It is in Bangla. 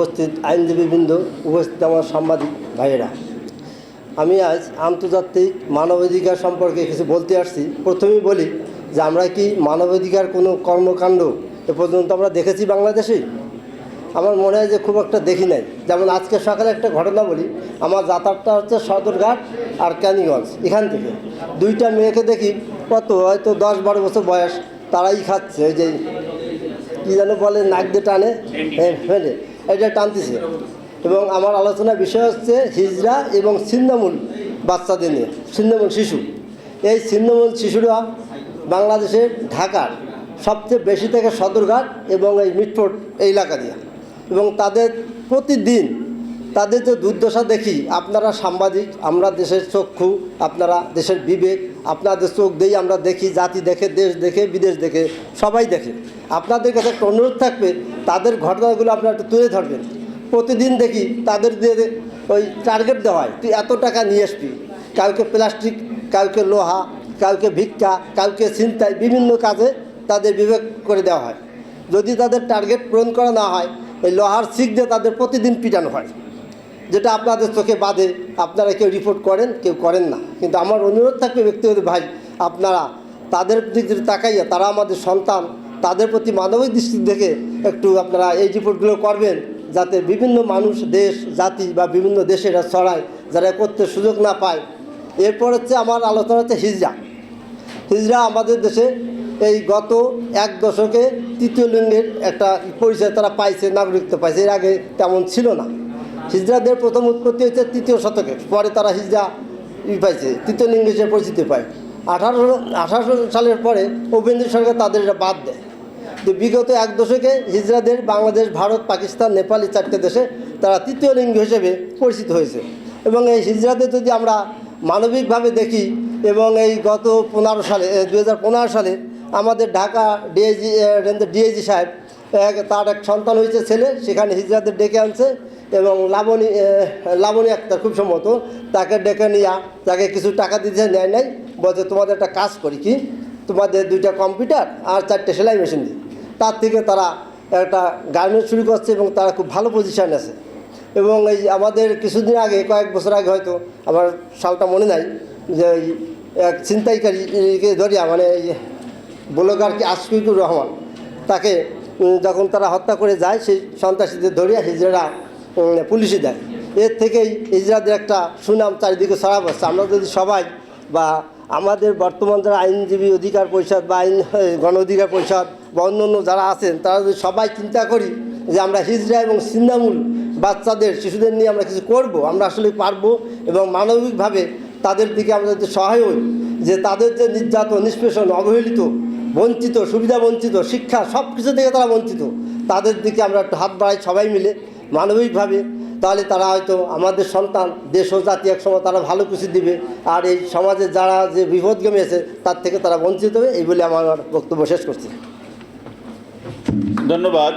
উপস্থিত আইনজীবীবৃন্দ, উপস্থিত আমার সাংবাদিক ভাইয়েরা। আমি আজ আন্তর্জাতিক মানবাধিকার সম্পর্কে কিছু বলতে আসছি। প্রথমেই বলি যে আমরা কি মানবাধিকার কোনো কর্মকাণ্ড এ পর্যন্ত আমরা দেখেছি বাংলাদেশে? আমার মনে হয় যে খুব একটা দেখি নাই। যেমন আজকে সকালে একটা ঘটনা বলি, আমার যাতায়াতটা হচ্ছে সদরঘাট আর ক্যানিগঞ্জ, এখান থেকে। দুইটা মেয়েকে দেখি, কত হয়তো দশ বারো বছর বয়স, তারাই খাচ্ছে, ওই যে কী যেন বলে, নাক দিয়ে টানে হ্যাঁ ফেলে। এটা টানতেছে। এবং আমার আলোচনার বিষয় হচ্ছে হিজড়া এবং ছিন্নমূল বাচ্চাদের নিয়ে, ছিন্নমূল শিশু। এই ছিন্নমূল শিশুরা বাংলাদেশের ঢাকার সবচেয়ে বেশি থেকে সদরঘাট এবং এই মিটফোর্ট এই এলাকা দিয়ে। এবং তাদের প্রতিদিন তাদের যে দুর্দশা দেখি, আপনারা সাংবাদিক, আমরা দেশের চক্ষু, আপনারা দেশের বিবেক, আপনাদের চোখ দিয়েই আমরা দেখি, জাতি দেখে, দেশ দেখে, বিদেশ দেখে, সবাই দেখে। আপনাদের কাছে একটা অনুরোধ থাকবে তাদের ঘটনাগুলো আপনারা একটু তুলে ধরবেন। প্রতিদিন দেখি তাদের দিয়ে ওই টার্গেট দেওয়া হয়, তুই এত টাকা নিয়ে আসবি। কাউকে প্লাস্টিক কাউকে লোহা কাউকে ভিক্ষা কাউকে ছিনতাই, বিভিন্ন কাজে তাদের বিবেক করে দেওয়া হয়। যদি তাদের টার্গেট পূরণ করা না হয়, ওই লোহার শিখ দিয়ে তাদের প্রতিদিন পিটানো হয়। যেটা আপনাদের চোখে বাদে আপনারা কেউ রিপোর্ট করেন, কেউ করেন না। কিন্তু আমার অনুরোধ থাকবে ব্যক্তিগত ভাই, আপনারা তাদের দিক দিয়ে তাকাইয়া, তারা আমাদের সন্তান তাদের প্রতি মানবিক দৃষ্টি দেখে একটু আপনারা এই রিপোর্টগুলো করবেন, যাতে বিভিন্ন মানুষ, দেশ, জাতি বা বিভিন্ন দেশেরা ছড়ায়, যারা করতে সুযোগ না পায়। এরপর হচ্ছে আমার আলোচনা হচ্ছে হিজড়া। হিজড়া আমাদের দেশে এই গত এক দশকে তৃতীয় লিঙ্গের একটা পরিচয় তারা পাইছে, নাগরিকত্ব পাইছে। এর আগে তেমন ছিল না। হিজড়াদের প্রথম উৎপত্তি হচ্ছে তৃতীয় শতকে। পরে তারা হিজড়া ই পাইছে, তৃতীয় লিঙ্গ হিসেবে পরিচিতি পায়। আঠারোশো আঠারোশো সালের পরে উপেন্দ্র সরকার তাদের এটা বাদ দেয়। তো বিগত এক দশকে হিজড়াদের বাংলাদেশ, ভারত, পাকিস্তান, নেপাল এই চারটে দেশে তারা তৃতীয় লিঙ্গ হিসেবে পরিচিত হয়েছে। এবং এই হিজড়াদের যদি আমরা মানবিকভাবে দেখি এবং এই গত পনেরো সালে দু হাজার পনেরো সালে আমাদের ঢাকা রেঞ্জের ডিআইজি সাহেব তার এক সন্তান হয়েছে, ছেলে, সেখানে হিজড়াদের ডেকে আনছে এবং লাবণী লাবণী আক্তার খুব সম্ভবত তাকে ডেকে নিয়ে, তাকে কিছু টাকা দিতে নেয় নাই, বলছে, তোমাদের একটা কাজ করি কি? তোমাদের দুইটা কম্পিউটার আর চারটে সেলাই মেশিন দিই। তার থেকে তারা একটা গার্মেন্টস শুরু করছে এবং তারা খুব ভালো পজিশানে আছে। এবং এই আমাদের কিছুদিন আগে কয়েক বছর আগে হয়তো আমার সালটা মনে নাই যে এক ছিনতাইকারীকে ধরিয়া মানে ব্লগার কি আশফিকুর রহমান তাকে যখন তারা হত্যা করে যায় সেই সন্ত্রাসীদের ধরিয়া উম, পুলিশে দেয়। এর থেকেই হিজড়াদের একটা সুনাম চারিদিকে ছড়া পড়ছে আমরা যদি সবাই বা আমাদের বর্তমান যারা আইনজীবী অধিকার পরিষদ বা আইন গণ অধিকার পরিষদ বা অন্য যারা আছেন, তারা যদি সবাই চিন্তা করি যে আমরা হিজড়া এবং সিন্নামূল বাচ্চাদের, শিশুদের নিয়ে আমরা কিছু করব, আমরা আসলে পারব এবং মানবিকভাবে তাদের দিকে আমরা যদি সহায় হই, যে তাদের যে নির্যাতন, নিষ্পেষণ, অবহেলিত, বঞ্চিত, সুবিধা বঞ্চিত, শিক্ষা সব কিছু থেকে তারা বঞ্চিত, তাদের দিকে আমরা একটু হাত বাড়াই সবাই মিলে মানবিকভাবে তাহলে তারা হয়তো আমাদের সন্তান, দেশ ও জাতি একসময় তারা ভালো কিছু দিবে। আর এই সমাজে যারা যে বিপদগামী আছে তার থেকে তারা বঞ্চিত হবে, এই বলে আমার বক্তব্য শেষ করছি। ধন্যবাদ।